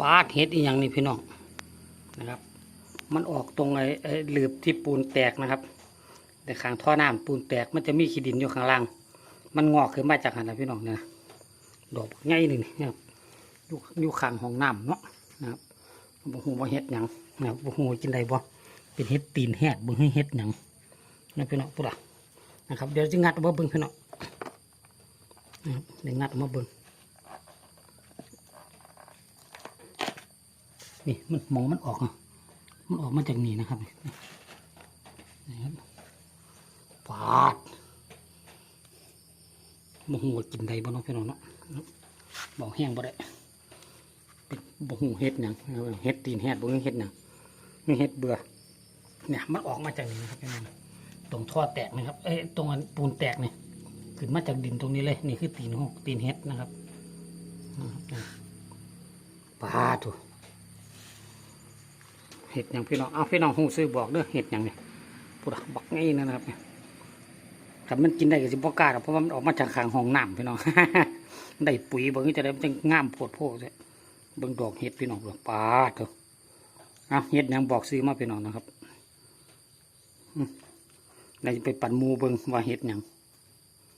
ปาดเห็ดอีหยังนี่พี่น้องนะครับ มันออกตรงไอ้ไอ้หลืบที่ปูนแตกนะครับ แต่ข้างท่อน้ำปูนแตกมันจะมีขี้ดินอยู่ข้างล่าง มันงอกขึ้นมาจากหันนะพี่น้องเนี่ยนะดอกง่ายหนึ่งนี่นะครับอยู่อยู่ข้างห้องน้ำเนาะนะครับบ่ฮู้ว่เฮ็ดหยังนะครับบ่ฮู้ว่ากินได้บ่เป็นเฮ็ดตีนแหดบ่ให้เฮ็ดหยังนะพี่น้องปุ๊ดะนะครับเดี๋ยวจะงัดออกมาเบิ่งพี่น้องนะครับเดี๋ยวงัดออกมาเบิ่ง นี่มันมองมันออกอะมันออกมาจากนี่นะครับนี่ครับปาดบ่ฮู้ว่ากินได้บ่เนาะพี่น้องเนาะบ่แห้งบ่ได้เป็นบ่ฮู้เฮ็ดหยังเฮ็ดตีนเฮ็ดบ่เฮ็ดหยังนี่เฮ็ดเบื่อเนี่ยมันออกมาจากนี้นะครับพี่น้องตรงท่อแตกนะครับเอ้ยตรงปูนแตกนี่ขึ้นมาจากดินตรงนี้เลย นี่คือตีนหกตีนเฮ็ดนะครับปาถู เฮ็ดหยังพี่น้องเอาพี่น้องฮู้ซื้อบอกเด้อเฮ็ดหยังเนี่ยพูดบักงนั่นะครับถ้ามันกินได้ก็สิบกาเพราะว่ามันออกมาจากขางห้องน้ำพี่น้องได้ปุ๋ยเบิ่งจะได้มันจะงามโพดโพดเลยเบิ่งดอกเห็ดพี่น้องดอกปลาเถอะเอาเห็ดหยังบอกซื้อมาพี่น้องนะครับอืมเราจะไปปั่นมูเบิ่งว่าเห็ดหยัง